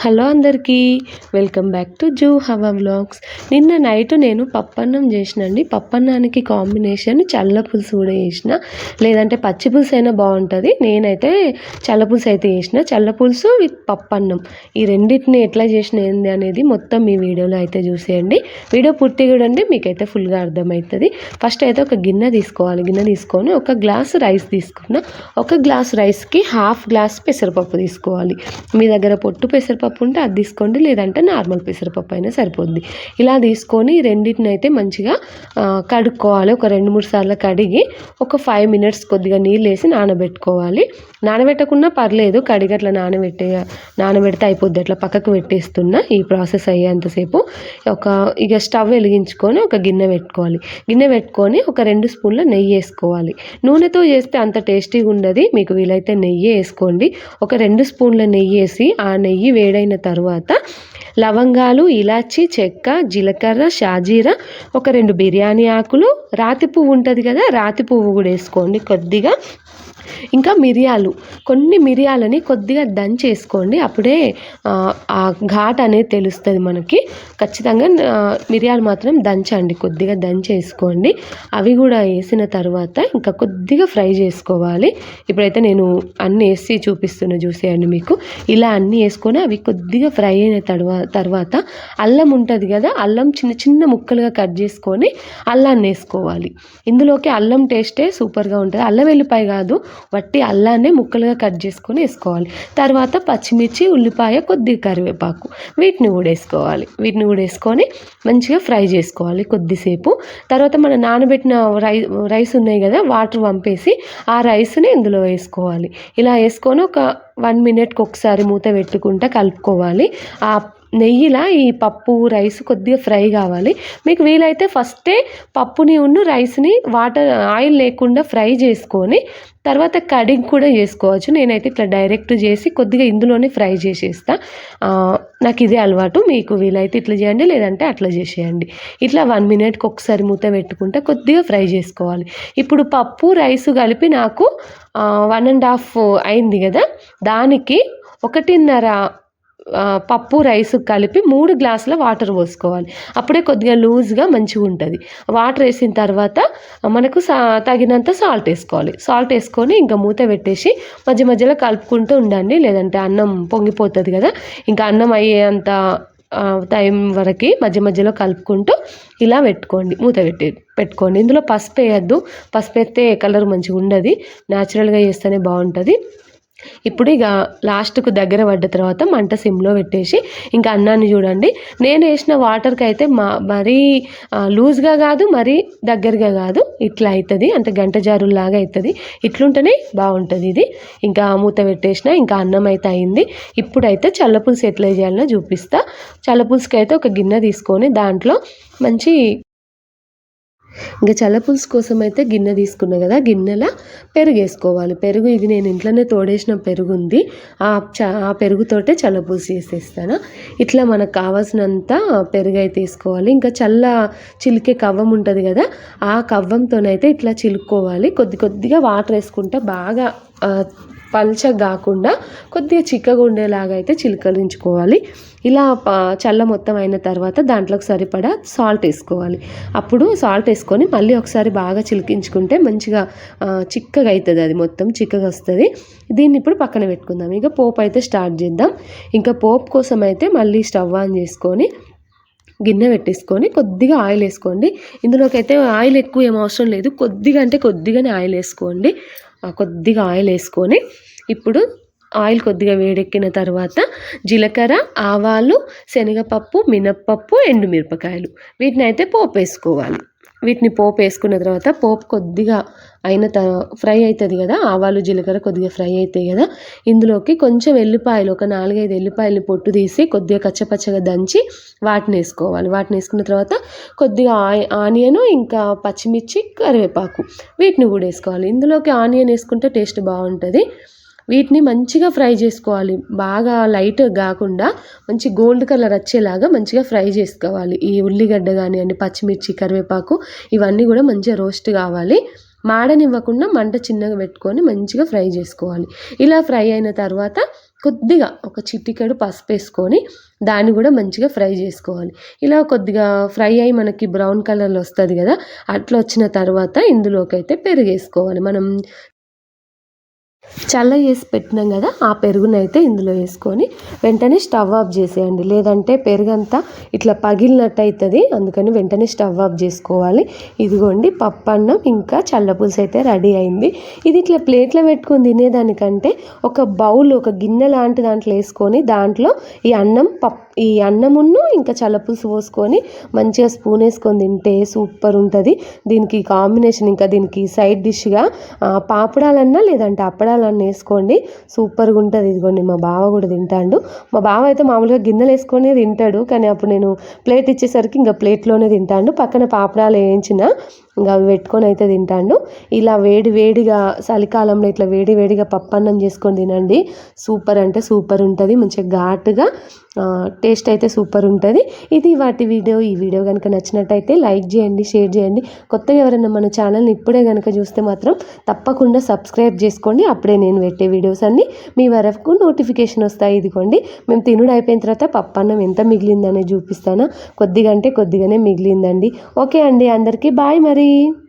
Hello అందరికీ welcome back to జూ హవ వ్లాగ్స్. నిన్న నైట్ నేను పప్పన్నం చేసినండి. పప్పన్నానికి కాంబినేషన్ చల్ల పులుసు కూడా చేసిన. లేదంటే పచ్చి పులుసు అయినా బాగుంటుంది. నేనైతే చల్ల పులుసు అయితే చేసిన. చల్ల పులుసు విత్ పప్పన్నం. ఈ రెండింటిని ఎట్లా చేసిన ఏంది అనేది మొత్తం మీ వీడియోలో అయితే చూసేయండి. వీడియో పూర్తి చూడండి మీకైతే ఫుల్గా అర్థమవుతుంది. ఫస్ట్ అయితే ఒక గిన్నె తీసుకోవాలి. గిన్నె తీసుకొని ఒక గ్లాస్ రైస్ తీసుకున్న. ఒక గ్లాస్ రైస్కి హాఫ్ గ్లాస్ పెసరపప్పు తీసుకోవాలి. మీ దగ్గర పొట్టు పెసరపప్పు ఉంటే అది తీసుకోండి. లేదంటే నార్మల్ పెసరపప్పు అయినా సరిపోద్ది. ఇలా తీసుకొని రెండింటిని అయితే మంచిగా కడుక్కోవాలి. ఒక రెండు మూడు సార్లు కడిగి ఒక ఫైవ్ మినిట్స్ కొద్దిగా నీళ్ళు వేసి నానబెట్టుకోవాలి. నానబెట్టకుండా పర్లేదు. కడిగి అట్లా నానబెట్టే నానబెడితే అయిపోద్ది. అట్లా పక్కకు పెట్టేస్తున్నా ఈ ప్రాసెస్ అయ్యేంతసేపు. ఒక ఇక స్టవ్ వెలిగించుకొని ఒక గిన్నె పెట్టుకోవాలి. గిన్నె పెట్టుకొని ఒక రెండు స్పూన్ల నెయ్యి వేసుకోవాలి. నూనెతో చేస్తే అంత టేస్టీగా ఉండదు మీకు వీలైతే నెయ్యి వేసుకోండి. ఒక రెండు స్పూన్ల నెయ్యి వేసి ఆ నెయ్యి వేడి వేడైన తర్వాత లవంగాలు ఇలాచి చెక్క జీలకర్ర షాజీరా ఒక రెండు బిర్యానీ ఆకులు. రాతి పువ్వు ఉంటుంది కదా రాతి పువ్వు కూడా వేసుకోండి కొద్దిగా. ఇంకా మిరియాలు. కొన్ని మిరియాలని కొద్దిగా దంచేసుకోండి అప్పుడే ఆ, ఘాట్ అనేది తెలుస్తుంది మనకి. ఖచ్చితంగా మిరియాలు మాత్రం దంచండి. కొద్దిగా దంచేసుకోండి అవి కూడా వేసిన తర్వాత ఇంకా కొద్దిగా ఫ్రై చేసుకోవాలి. ఇప్పుడైతే నేను అన్నీ వేసి చూపిస్తున్నా చూసేయండి మీకు. ఇలా అన్నీ వేసుకొని అవి కొద్దిగా ఫ్రై అయిన తర్వా తర్వాత అల్లం ఉంటుంది కదా అల్లం చిన్న చిన్న ముక్కలుగా కట్ చేసుకొని అల్లాన్ని వేసుకోవాలి. ఇందులోకి అల్లం టేస్టే సూపర్గా ఉంటుంది. అల్లం వెల్లిపాయ కాదు వట్టి అల్లాన్ని ముక్కలుగా కట్ చేసుకొని వేసుకోవాలి. తర్వాత పచ్చిమిర్చి ఉల్లిపాయ కొద్దిగా కరివేపాకు వీటిని కూడా వేసుకోవాలి. వీటిని కూడా వేసుకొని మంచిగా ఫ్రై చేసుకోవాలి కొద్దిసేపు. తర్వాత మన నానబెట్టిన రై రైస్ ఉన్నాయి కదా వాటర్ పంపేసి ఆ రైస్ని ఇందులో వేసుకోవాలి. ఇలా వేసుకొని ఒక వన్ మినిట్కి ఒకసారి మూత పెట్టుకుంటా కలుపుకోవాలి. ఆ నెయ్యిలా ఈ పప్పు రైస్ కొద్దిగా ఫ్రై కావాలి. మీకు వీలైతే ఫస్టే పప్పుని ఉన్ను రైస్ని వాటర్ ఆయిల్ లేకుండా ఫ్రై చేసుకొని తర్వాత కడిగి కూడా చేసుకోవచ్చు. నేనైతే ఇట్లా డైరెక్ట్ చేసి కొద్దిగా ఇందులోనే ఫ్రై చేసేస్తా. నాకు ఇదే అలవాటు. మీకు వీలైతే ఇట్లా చేయండి లేదంటే అట్లా చేసేయండి. ఇట్లా వన్ మినిట్కి ఒకసారి మూత పెట్టుకుంటే కొద్దిగా ఫ్రై చేసుకోవాలి. ఇప్పుడు పప్పు రైస్ కలిపి నాకు వన్ అండ్ హాఫ్ అయింది కదా. దానికి ఒకటిన్నర పప్పు రైస్ కలిపి మూడు గ్లాసుల వాటర్ పోసుకోవాలి. అప్పుడే కొద్దిగా లూజ్గా మంచిగా ఉంటుంది. వాటర్ వేసిన తర్వాత మనకు సా తగినంత సాల్ట్ వేసుకోవాలి. సాల్ట్ వేసుకొని ఇంకా మూత పెట్టేసి మధ్య మధ్యలో కలుపుకుంటూ ఉండండి. లేదంటే అన్నం పొంగిపోతుంది కదా. ఇంకా అన్నం అయ్యేంత టైం వరకు మధ్య మధ్యలో కలుపుకుంటూ ఇలా పెట్టుకోండి. మూత పెట్టి పెట్టుకోండి. ఇందులో పసుపు వేయద్దు. పసుపు వేస్తే కలర్ మంచిగా ఉండదు. న్యాచురల్గా చేస్తేనే బాగుంటుంది. ఇప్పుడు ఇక లాస్ట్కు దగ్గర పడ్డ తర్వాత మంట సిమ్లో పెట్టేసి ఇంకా అన్నాన్ని చూడండి. నేను వేసిన వాటర్కి అయితే మా మరీ లూజ్గా కాదు మరీ దగ్గరగా కాదు. ఇట్లా అవుతుంది అంటే గంట జారులాగా అవుతుంది ఇట్లుంటేనే బాగుంటుంది ఇది. ఇంకా మూత పెట్టేసిన ఇంకా అన్నం అయితే అయింది. ఇప్పుడైతే చల్లపులుసు ఎట్లా చేయాలనో చూపిస్తా. చల్లపులుసుకి అయితే ఒక గిన్నె తీసుకొని దాంట్లో మంచి ఇంకా చల్లపులుసు కోసం అయితే గిన్నె తీసుకున్నా కదా గిన్నెలో పెరుగు వేసుకోవాలి పెరుగు ఇది నేను ఇంట్లోనే తోడేసిన పెరుగు ఉంది. ఆ చ ఆ పెరుగుతోటే చల్లపులుసు చేసేస్తాను. ఇట్లా మనకు కావాల్సినంత పెరుగు అయితే వేసుకోవాలి. ఇంకా చల్ల చిలికే కవ్వం ఉంటుంది కదా ఆ కవ్వంతోనైతే ఇట్లా చిలుక్కోవాలి. కొద్ది కొద్దిగా వాటర్ వేసుకుంటే బాగా పల్చగా కాకుండా కొద్దిగా చిక్కగా ఉండేలాగా అయితే చిలకరించుకోవాలి. ఇలా చల్ల మొత్తం అయిన తర్వాత దాంట్లోకి సరిపడా సాల్ట్ వేసుకోవాలి. అప్పుడు సాల్ట్ వేసుకొని మళ్ళీ ఒకసారి బాగా చిలికించుకుంటే మంచిగా చిక్కగా అవుతుంది అది మొత్తం చిక్కగా వస్తుంది. దీన్ని ఇప్పుడు పక్కన పెట్టుకుందాం. ఇక పోపు అయితే స్టార్ట్ చేద్దాం. ఇంకా పోపు కోసం అయితే మళ్ళీ స్టవ్ ఆన్ చేసుకొని గిన్నె పెట్టేసుకొని కొద్దిగా ఆయిల్ వేసుకోండి. ఇందులోకి అయితే ఆయిల్ ఎక్కువ ఏం అవసరం లేదు. కొద్దిగా అంటే కొద్దిగానే ఆయిల్ వేసుకోండి. కొద్దిగా ఆయిల్ వేసుకొని ఇప్పుడు ఆయిల్ కొద్దిగా వేడెక్కిన తర్వాత జీలకర్ర ఆవాలు శనగపప్పు మినప్పప్పు ఎండుమిరపకాయలు. వీటిని అయితే పోపు వేసుకోవాలి వీటిని పోపు వేసుకున్న తర్వాత పోపు కొద్దిగా అయిన త ఫ్రై అవుతుంది కదా ఆవాలు జీలకర్ర కొద్దిగా ఫ్రై అవుతాయి కదా ఇందులోకి కొంచెం ఎల్లిపాయలు ఒక నాలుగైదు ఎల్లిపాయలు పొట్టు తీసి కొద్దిగా కచ్చపచ్చగా దంచి వాటిని వేసుకోవాలి. వాటిని వేసుకున్న తర్వాత కొద్దిగా ఆయి- ఆనియన్ ఇంకా పచ్చిమిర్చి కరివేపాకు వీటిని కూడా వేసుకోవాలి. ఇందులోకి ఆనియన్ వేసుకుంటే టేస్ట్ బాగుంటుంది. వీటిని మంచిగా ఫ్రై చేసుకోవాలి. బాగా లైట్ కాకుండా మంచి గోల్డ్ కలర్ వచ్చేలాగా మంచిగా ఫ్రై చేసుకోవాలి. ఈ ఉల్లిగడ్డ కానివ్వండి పచ్చిమిర్చి కరివేపాకు ఇవన్నీ కూడా మంచిగా రోస్ట్ కావాలి. మాడనివ్వకుండా మంట చిన్నగా పెట్టుకొని మంచిగా ఫ్రై చేసుకోవాలి. ఇలా ఫ్రై అయిన తర్వాత కొద్దిగా ఒక చిట్టికడు పసుపు వేసుకొని దాన్ని కూడా మంచిగా ఫ్రై చేసుకోవాలి. ఇలా కొద్దిగా ఫ్రై అయ్యి మనకి బ్రౌన్ కలర్లో వస్తుంది కదా అట్లా వచ్చిన తర్వాత ఇందులోకి అయితే పెరుగు వేసుకోవాలి. మనం చల్ల చేసి పెట్టినాం కదా ఆ పెరుగునైతే ఇందులో వేసుకొని వెంటనే స్టవ్ ఆఫ్ చేసేయండి. లేదంటే పెరుగంతా ఇట్లా పగిలినట్టు అవుతుంది అందుకని వెంటనే స్టవ్ ఆఫ్ చేసుకోవాలి. ఇదిగోండి పప్పు అన్నం ఇంకా చల్ల పులుసు అయితే రెడీ అయింది. ఇది ఇట్లా ప్లేట్లో పెట్టుకొని తినేదానికంటే ఒక బౌల్ ఒక గిన్నె లాంటి దాంట్లో వేసుకొని దాంట్లో ఈ అన్నం పప్పు ఈ అన్నమును ఇంకా చల్లపులుసు పోసుకొని మంచిగా స్పూన్ వేసుకొని తింటే సూపర్ ఉంటుంది. దీనికి కాంబినేషన్ ఇంకా దీనికి సైడ్ డిష్గా పాపడాలన్నా లేదంటే అప్పడాలన్నా వేసుకోండి. సూపర్గా ఉంటుంది. ఇదిగోండి మా బావ కూడా తింటాడు. మా బావ అయితే మామూలుగా గిన్నెలు వేసుకొని తింటాడు. కానీ అప్పుడు నేను ప్లేట్ ఇచ్చేసరికి ఇంకా ప్లేట్లోనే తింటాడు. పక్కన పాపడాలు వేయించిన. ఇంకా అవి పెట్టుకొని అయితే తింటాడు. ఇలా వేడి వేడిగా చలికాలంలో ఇట్లా వేడి వేడిగా పప్పన్నం చేసుకొని తినండి. సూపర్ అంటే సూపర్ ఉంటుంది. మంచిగా ఘాటుగా టేస్ట్ అయితే సూపర్ ఉంటుంది. ఇది వాటి వీడియో. ఈ వీడియో కనుక నచ్చినట్టయితే లైక్ చేయండి షేర్ చేయండి. కొత్తగా ఎవరైనా మన ఛానల్ని ఇప్పుడే కనుక చూస్తే మాత్రం తప్పకుండా సబ్స్క్రైబ్ చేసుకోండి. అప్పుడే నేను పెట్టే వీడియోస్ అన్నీ మీ వరకు నోటిఫికేషన్ వస్తాయి. ఇదిగోండి మేము తినుడు అయిపోయిన తర్వాత పప్పన్నం ఎంత మిగిలిందనే చూపిస్తాను. కొద్దిగా అంటే కొద్దిగానే మిగిలిందండి. ఓకే అండి అందరికీ బాయ్ మరి. বাই